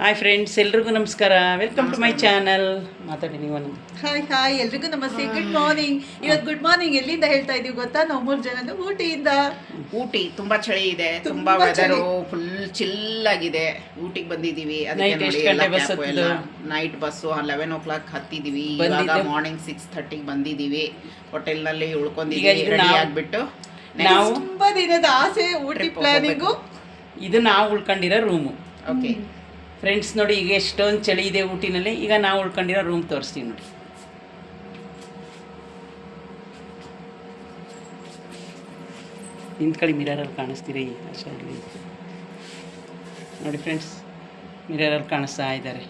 Hi friends ಎಲ್ರಿಗೂ ನಮಸ್ಕಾರ. Welcome to my channel ಮಾತಾಡಿ ನೀವು ಹಾಯ್ ಹಾಯ್ ಎಲ್ರಿಗೂ ನಮಸ್ತೆ. ಗುಡ್ ಮಾರ್ನಿಂಗ್ ಇವತ್ತು ಗುಡ್ ಮಾರ್ನಿಂಗ್ ಎಲ್ಲಿಂದ ಹೇಳ್ತಾ ಇದೀವಿ ಗೊತ್ತಾ? ನಾವು ಮೂರು ಜನ ಊಟಿಯಿಂದ. ಊಟಿ ತುಂಬಾ ಚಳಿ ಇದೆ ತುಂಬಾ ವೆದರು ಫುಲ್ ಚಿಲ್ ಆಗಿದೆ. ಊಟಿಗೆ ಹತ್ತಿದ್ದು? Night bus eleven o'clock ಹತ್ತಿದೀವಿ. ಇವಾಗ ಮಾರ್ನಿಂಗ್ ಸಿಕ್ಸ್ ಥರ್ಟಿಗೆ ಬಂದಿದೀವಿ. ಹೋಟೆಲ್ನಲ್ಲಿ ಈಗ ಉಳ್ಕೊಂಡಿದೀವಿ. ರೆಡಿ ನಾವು- ಆಗ್ಬಿಟ್ಟು ನಾವು ತುಂಬಾ ದಿನದ ಆಸೆ ಊಟಿ ಪ್ಲಾನಿಂಗು ಇದು ನಾವು ಉಳ್ಕೊಂಡಿರೋ ರೂಮು ಓಕೆ ಫ್ರೆಂಡ್ಸ್ ನೋಡಿ ಈಗ ಎಷ್ಟೊಂದು ಚಳಿ ಇದೆ ಊಟಿನಲ್ಲಿ ಈಗ ನಾವು ಉಳ್ಕೊಂಡಿರೋ ರೂಮ್ ತೋರಿಸ್ತೀವಿ ನೋಡಿ. ನಿಂತ್ಕೊಳ್ಳಿ ಮಿರರಲ್ಲಿ ಕಾಣಿಸ್ತೀರಿ ಅಷ್ಟೇ ನೋಡಿ ಫ್ರೆಂಡ್ಸ್ ಮಿರರಲ್ಲಿ ಕಾಣಿಸ್ತಾ ಇದ್ದಾರೆ.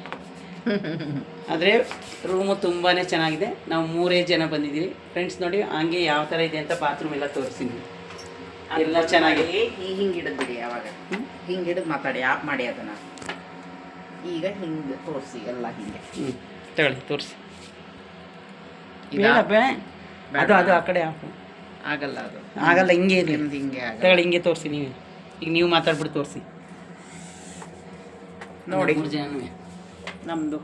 ಆದರೆ ರೂಮು ತುಂಬಾ ಚೆನ್ನಾಗಿದೆ. ನಾವು ಮೂರೇ ಜನ ಬಂದಿದ್ದೀವಿ. ಫ್ರೆಂಡ್ಸ್ ನೋಡಿ ಹಂಗೆ ಯಾವ ಥರ ಇದೆ ಅಂತ ಬಾತ್ರೂಮ್ ಎಲ್ಲ ತೋರಿಸ್ತೀನಿ. ಎಲ್ಲ ಚೆನ್ನಾಗಿದೆ. ಹಿಂಗೆ ಹಿಂಗೆ ಹಿಡಿದ್ಬಿಡಿ ಯಾವಾಗ. ಹಿಂಗೆ ಹಿಡಿದು ಮಾತಾಡಿ ಆಪ್ ಮಾಡಿ ಅದನ್ನ. ಈಗ ಹಿಂಗೆ ತೋರಿಸಿ ಎಲ್ಲ ಹಿಂಗೆ. ಹ್ಞೂ ತಗೊಳ್ಳಿ ತೋರಿಸಿ. ಇದಾ? ಬೇ. ಅದು ಅದು ಆ ಕಡೆ ಹಾಕು. ಆಗಲ್ಲ ಅದು. ಆಗಲ್ಲ ಹಿಂಗೆ ಇರಲಿ. ನಿಮ್ದು ಹಿಂಗೆ ಆಗಲ್ಲ. ತಗೊಳ್ಳಿ ಹಿಂಗೆ ತೋರಿಸಿ ನೀವು. ಈಗ ನೀವು ಮಾತಾಡ್ಬಿಟ್ಟು ತೋರಿಸಿ. ನೋಡಿ. ಮೂರು ಜನನೂ. ನಮ್ದು.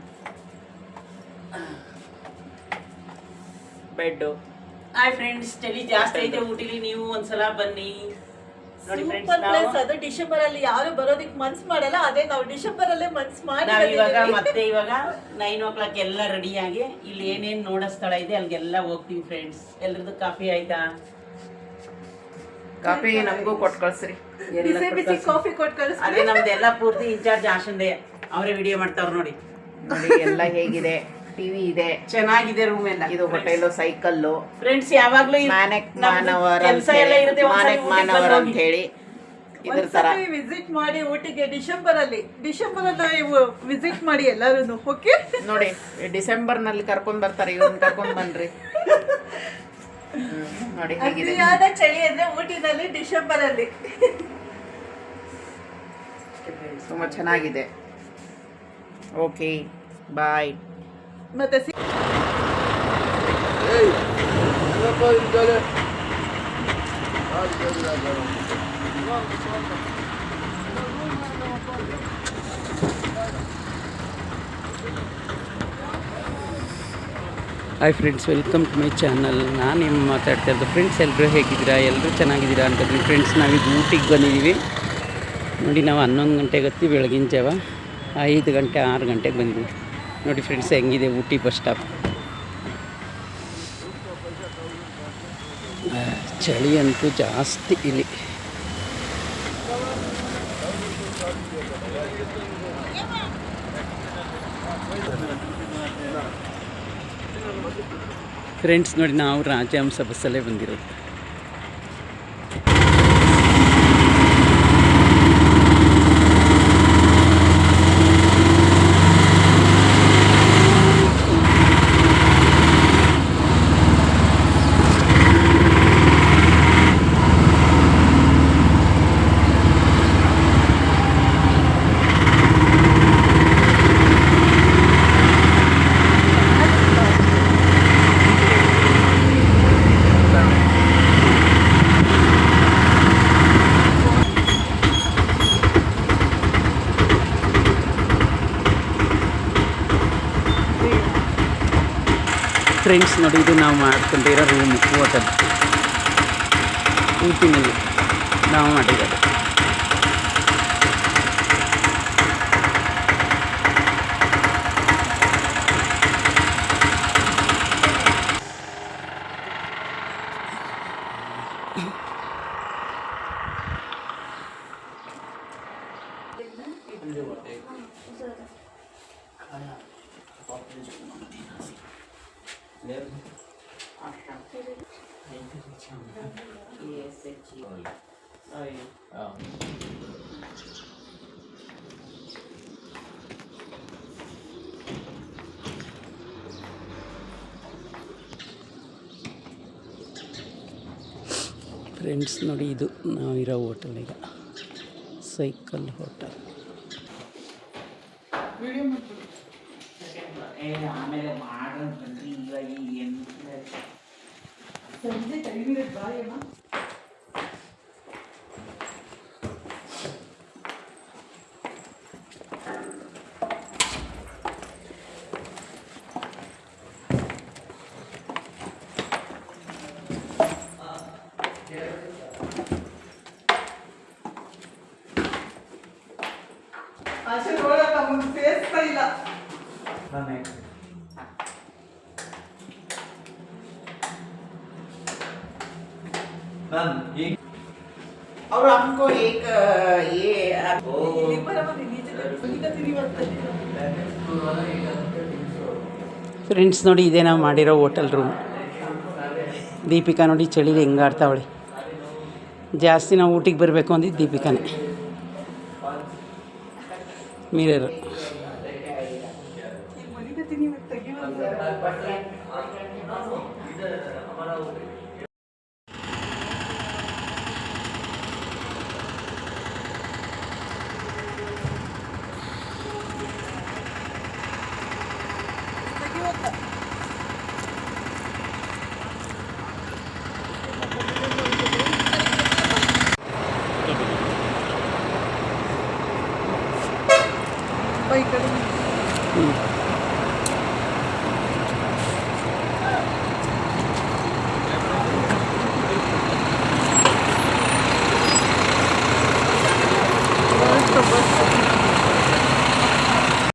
ಬೆಡ್ಡು ಹಾಯ್ ಫ್ರೆಂಡ್ಸ್ ಚಳಿ ಜಾಸ್ತಿ ಐತೆ ಊಟಿಲಿ ನೀವು ಒಂದ್ಸಲ ಬನ್ನಿ. ಸೂಪರ್ ಪ್ಲೇಸ್ ಅದು. ಡಿಸೆಂಬರ್ ಅಲ್ಲಿ ಯಾರು ಬರೋದಿಕ್ ಮನ್ಸ್ ಮಾಡಲ್ಲ ಅದೇ ನಾವು ಡಿಸೆಂಬರ್ ಅಲ್ಲೇ ಮನ್ಸ್ ಮಾಡಿ ನಾವು ಇವಾಗ ಮತ್ತೆ ಇವಾಗ ನೈನ್ ಓ ಕ್ಲಾಕ್ ಎಲ್ಲ ರೆಡಿಯಾಗಿ ಇಲ್ಲಿ ಏನೇನ್ ನೋಡೋ ಸ್ಥಳ ಇದೆ ಅಲ್ಲಿಗೆಲ್ಲ ಹೋಗ್ತೀವಿ ಫ್ರೆಂಡ್ಸ್ ಎಲ್ರದ್ದು ಕಾಫಿ ಆಯ್ತಾ? ಕಾಫಿ ನಮಗೂ ಕೊಟ್ಟು ಕಳ್ಸ್ರಿ. ಬಿಸಿ ಬಿಸಿ ಕಾಫಿ ಕೊಟ್ಟು ಕಳಿಸ್ತೀವಿ ಅದೇ ನಮ್ದೆಲ್ಲ ಪೂರ್ತಿ ಇನ್ಚಾರ್ಜ್ ಆಶಂದೆ ಅವರೇ ವಿಡಿಯೋ ಮಾಡ್ತಾವ್ರು ನೋಡಿ. ನೋಡಿ ಎಲ್ಲ ಹೇಗಿದೆ. ಟಿವಿ ಇದೆ. ಚೆನ್ನಾಗಿದೆ ರೂಮ್ ಎಲ್ಲ. ಇದು ಹೋಟೆಲ್ ಸೈಕಲ್ ಫ್ರೆಂಡ್ಸ್ ಯಾವಾಗ್ಲೂ ಮಾನಕ್ ಮಾನವರ ಕೆಲಸ ಎಲ್ಲ ಇರುತ್ತೆ. ಮಾನಕ್ ಮಾನವರ ಅಂತ ಹೇಳಿ ಇದ್ರ ತರ. ವಿಸಿಟ್ ಮಾಡಿ ಊಟಿಗೆ ಡಿಸೆಂಬರ್ ಅಲ್ಲಿ ಡಿಸೆಂಬರ್ ಅಲ್ಲಿ ವಿಸಿಟ್ ಮಾಡಿ ಎಲ್ಲರೂ ಓಕೆ ನೋಡಿ ಡಿಸೆಂಬರ್ನಲ್ಲಿ ಕರ್ಕೊಂಡ್ ಬರ್ತಾರೆ ಇವ್ರನ್ನ ಕರ್ಕೊಂಡ್ ಬನ್ರಿ. ನೋಡಿ ಹೇಗಿದೆ. ಚಳಿ ಅಂದ್ರೆ ಊಟಿನಲ್ಲಿ ಡಿಸೆಂಬರ್ ಅಲ್ಲಿ ತುಂಬಾ ಚೆನ್ನಾಗಿದೆ. ಓಕೆ ಬಾಯ್ ಮತ್ತೆ hi friends welcome to my channel ನಾನು ನಿಮ್ಮ ಮಾತಾಡ್ತಾ ಇರೋದು ಫ್ರೆಂಡ್ಸ್ ಎಲ್ಲರೂ ಹೇಗಿದ್ದೀರಾ? ಎಲ್ಲರೂ ಚೆನ್ನಾಗಿದ್ದೀರಾ ಅಂತಂದ್ರೆ ಫ್ರೆಂಡ್ಸ್ ನಾವೀಗ ಊಟಿಗೆ ಬಂದಿದ್ದೀವಿ. ನೋಡಿ, ನಾವು ಹನ್ನೊಂದು ಗಂಟೆಗೆ ಹತ್ತಿ ಬೆಳಗಿನ ಜಾವ. ಐದು ಗಂಟೆ, ಆರು ಗಂಟೆಗೆ ಬಂದಿದ್ದೀವಿ. ನೋಡಿ ಫ್ರೆಂಡ್ಸ್ ಹೆಂಗಿದೆ ಊಟಿ ಬಸ್ ಸ್ಟಾಪ್ ಚಳಿ ಅಂತೂ ಜಾಸ್ತಿ ಇಲ್ಲಿ. ಫ್ರೆಂಡ್ಸ್ ನೋಡಿ ನಾವು ರಾಜಹಂಸ ಬಸ್ಸಲ್ಲೇ ಬಂದಿರೋದು. ಫ್ರೆಂಡ್ಸ್ ನೋಡಿ ಇದು ನಾವು ಮಾಡ್ಕೊಂಡಿರೋ ರೂಮ್ ಹೋಟೆಲ್ ಊಟಿನಲ್ಲಿ ನಾವು ಮಾಡಿರೋದು. ಫ್ರೆಂಡ್ಸ್ ನೋಡಿ ಇದು. ನಾವಿರೋ ಹೋಟೆಲ್ ಈಗ. ಸೈಕಲ್ ಹೋಟೆಲ್ ಆಮೇಲೆ ಮಾಡೋದು ಇವಾಗ ಏನು ಸಂಜೆ ಟೈಮ್ ಇರುತ್ತೆ ಬಾಯಮ್ಮ और हमको एक ये ಇಲ್ಲಿ ಬರಮ್ಮ, ನೀನ್ ಈಚೆ ಬಾ. ಈಗ ತಿರುಗಿ ಬರ್ತದೆ. ಫ್ರೆಂಡ್ಸ್ ನೋಡಿ ಇದೇ ನಾವು ಮಾಡಿರೋ ಹೋಟೆಲ್ ರೂಮ್ ದೀಪಿಕಾ ನೋಡಿ ಚಳಿಲಿ ಹೆಂಗೆ ಆಡ್ತಾವಳೆ ಜಾಸ್ತಿ ನಾವು ಊಟಿಗೆ ಬರಬೇಕು ಅಂದಿದ್ದು ದೀಪಿಕಾನೇ ಮಿರರ್ ಬಾ ಈ ಕಡೆ. ಹ್ಞೂ